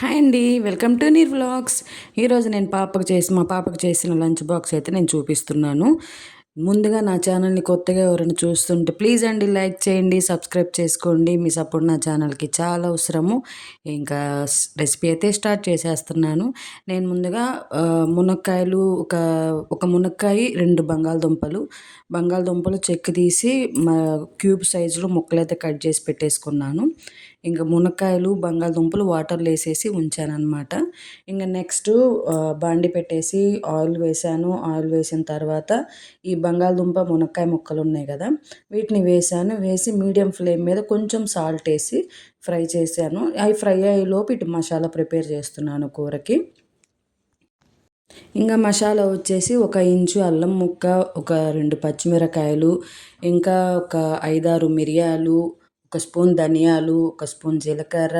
Hi అండి welcome to నీర్ vlogs. ఈరోజు నేను పాపకు చేసి మా పాపకు చేసిన లంచ్ బాక్స్ అయితే నేను చూపిస్తున్నాను. ముందుగా నా ఛానల్ని కొత్తగా ఎవరైనా చూస్తుంటే ప్లీజ్ అండి లైక్ చేయండి సబ్స్క్రైబ్ చేసుకోండి. మీ సపోర్ట్ నా ఛానల్కి చాలా అవసరము. ఇంకా రెసిపీ అయితే స్టార్ట్ చేసేస్తున్నాను. నేను ముందుగా మునక్కాయలు ఒక ఒక మునక్కాయ రెండు బంగాళదుంపలు. బంగాళదుంపలు చెక్ తీసి క్యూబ్ సైజులో ముక్కలు అయితే కట్ చేసి పెట్టేసుకున్నాను. ఇంకా మునక్కాయలు బంగాళదుంపలు వాటర్లో వేసేసి ఉంచాను అనమాట ఇంకా నెక్స్ట్ బాండి పెట్టేసి ఆయిల్ వేసాను. ఆయిల్ వేసిన తర్వాత ఈ బంగాళదుంప మునక్కాయ ముక్కలు ఉన్నాయి కదా వీటిని వేసాను. వేసి మీడియం ఫ్లేమ్ మీద కొంచెం సాల్ట్ వేసి ఫ్రై చేశాను. అవి ఫ్రై అయ్యేలోపు ఇటు మసాలా ప్రిపేర్ చేస్తున్నాను కూరకి. ఇంకా మసాలా వచ్చేసి ఒక ఇంచు అల్లం ముక్క ఒక రెండు పచ్చిమిరకాయలు ఇంకా ఒక ఐదారు మిరియాలు ఒక స్పూన్ ధనియాలు ఒక స్పూన్ జీలకర్ర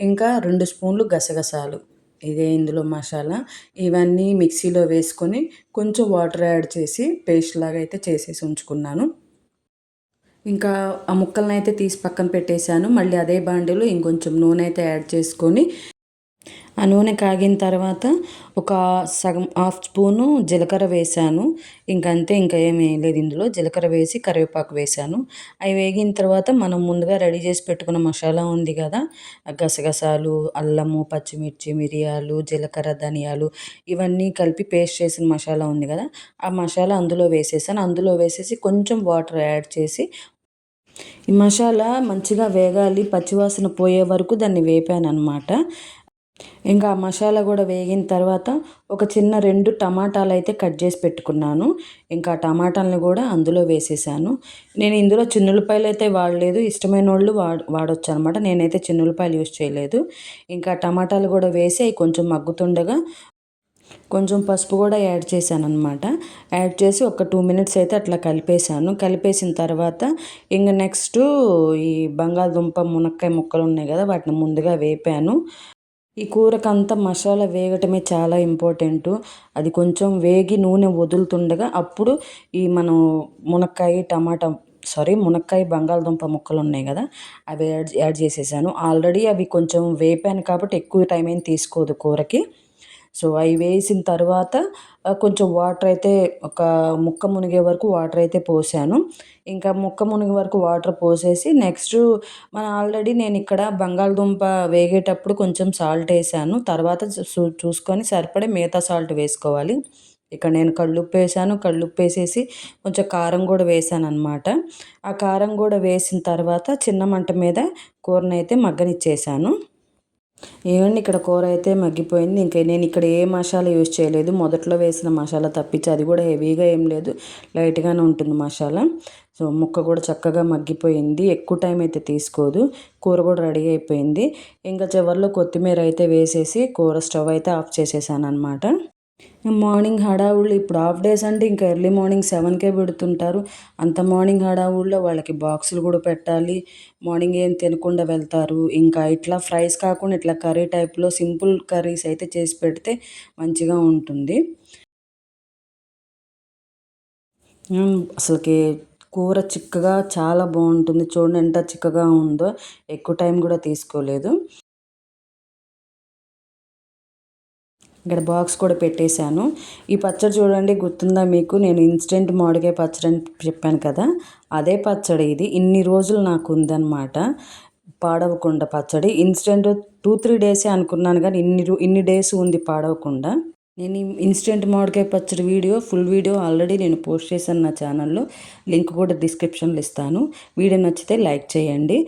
ఇంకా రెండు స్పూన్లు గసగసాలు. ఇదే ఇందులో మసాలా. ఇవన్నీ మిక్సీలో వేసుకొని కొంచెం వాటర్ యాడ్ చేసి పేస్ట్ లాగా అయితే చేసేసి ఉంచుకున్నాను. ఇంకా ఆ ముక్కలను అయితే తీసి పక్కన పెట్టేశాను. మళ్ళీ అదే బాండీలో ఇంకొంచెం నూనె అయితే యాడ్ చేసుకొని ఆ నూనె కాగిన తర్వాత ఒక సగం హాఫ్ స్పూను జీలకర్ర వేసాను. ఇంకంతే ఇంకా ఏమీ లేదు ఇందులో. జీలకర్ర వేసి కరివేపాకు వేసాను. అవి వేగిన తర్వాత మనం ముందుగా రెడీ చేసి పెట్టుకున్న మసాలా ఉంది కదా గసగసాలు అల్లము పచ్చిమిర్చి మిరియాలు జీలకర్ర ధనియాలు ఇవన్నీ కలిపి పేస్ట్ చేసిన మసాలా ఉంది కదా ఆ మసాలా అందులో వేసేసాను. అందులో వేసేసి కొంచెం వాటర్ యాడ్ చేసి ఈ మసాలా మంచిగా వేగాలి పచ్చివాసన పోయే వరకు దాన్ని వేపాను అనమాట ఇంకా మసాలా కూడా వేగిన తర్వాత ఒక చిన్న రెండు టమాటాలు అయితే కట్ చేసి పెట్టుకున్నాను. ఇంకా టమాటాలను కూడా అందులో వేసేసాను. నేను ఇందులో చిన్నులపాయలు అయితే వాడలేదు. ఇష్టమైన వాళ్ళు వాడ వాడొచ్చు అనమాట నేనైతే చిన్నులపాయలు యూజ్ చేయలేదు. ఇంకా టమాటాలు కూడా వేసి అవి కొంచెం మగ్గుతుండగా కొంచెం పసుపు కూడా యాడ్ చేశాను అనమాట యాడ్ చేసి ఒక టూ మినిట్స్ అయితే అట్లా కలిపేశాను. కలిపేసిన తర్వాత ఇంక నెక్స్ట్ ఈ బంగాళదుంప మునక్కాయ ముక్కలు ఉన్నాయి కదా వాటిని ముందుగా వేపాను. ఈ కూరకంతా మసాలా వేగటమే చాలా ఇంపార్టెంటు. అది కొంచెం వేగి నూనె వదులుతుండగా అప్పుడు ఈ మనం మునక్కాయ టమాటా సారీ మునక్కాయ బంగాళదుంప ముక్కలు ఉన్నాయి కదా అవి యాడ్ యాడ్ చేసేసాను. ఆల్రెడీ అవి కొంచెం వేపాను కాబట్టి ఎక్కువ టైం ఏం తీసుకోదు కూరకి. సో అవి వేసిన తర్వాత కొంచెం వాటర్ అయితే ఒక ముక్క మునిగే వరకు వాటర్ అయితే పోసాను. ఇంకా ముక్క మునిగే వరకు వాటర్ పోసేసి నెక్స్ట్ మన ఆల్రెడీ నేను ఇక్కడ బంగాళదుంప వేగేటప్పుడు కొంచెం సాల్ట్ వేసాను. తర్వాత చూసుకొని సరిపడే మిగతా సాల్ట్ వేసుకోవాలి. ఇక్కడ నేను కళ్ళుప్పు వేసాను. కళ్ళుప్పు వేసేసి కొంచెం కారం కూడా వేసాను అనమాట ఆ కారం కూడా వేసిన తర్వాత చిన్న మంట మీద కూరనైతే మగ్గనిచ్చేసాను. ఏమండి ఇక్కడ కూర అయితే మగ్గిపోయింది. ఇంకా నేను ఇక్కడ ఏ మసాలా యూజ్ చేయలేదు. మొదట్లో వేసిన మసాలా తప్పించి అది కూడా హెవీగా ఏం లేదు. లైట్గానే ఉంటుంది మసాలా. సో ముక్క కూడా చక్కగా మగ్గిపోయింది. ఎక్కువ టైం అయితే తీసుకోదు. కూర కూడా రెడీ అయిపోయింది. ఇంకా చివరిలో కొత్తిమీర అయితే వేసేసి కూర స్టవ్ అయితే ఆఫ్ చేసేసాను అనమాట మార్నింగ్ హడావుళ్ళు ఇప్పుడు హాఫ్ డేస్ అంటే ఇంకా ఎర్లీ మార్నింగ్ సెవెన్కే పెడుతుంటారు. అంత మార్నింగ్ హడావుల్లో వాళ్ళకి బాక్సులు కూడా పెట్టాలి. మార్నింగ్ ఏం తినకుండా వెళ్తారు. ఇంకా ఇట్లా ఫ్రైస్ కాకుండా ఇట్లా కర్రీ టైప్లో సింపుల్ కర్రీస్ అయితే చేసి పెడితే మంచిగా ఉంటుంది. అసలుకి కూర చిక్కగా చాలా బాగుంటుంది. చూడండి ఎంత చిక్కగా ఉందో. ఎక్కువ టైం కూడా తీసుకోలేదు. ఇక్కడ బాక్స్ కూడా పెట్టేశాను. ఈ పచ్చడి చూడండి గుర్తుందా మీకు? నేను ఇన్స్టెంట్ మామిడికాయ పచ్చడి అని చెప్పాను కదా అదే పచ్చడి ఇది. ఇన్ని రోజులు నాకు ఉందన్నమాట. పాడవకుండా పచ్చడి. ఇన్స్టెంట్ టూ త్రీ డేసే అనుకున్నాను కానీ ఇన్ని ఇన్ని డేస్ ఉంది పాడవకుండా. నేను ఇన్స్టెంట్ మామిడికాయ పచ్చడి వీడియో ఫుల్ వీడియో ఆల్రెడీ నేను పోస్ట్ చేశాను నా ఛానల్లో లింక్ కూడా డిస్క్రిప్షన్లో ఇస్తాను. వీడియో నచ్చితే లైక్ చేయండి.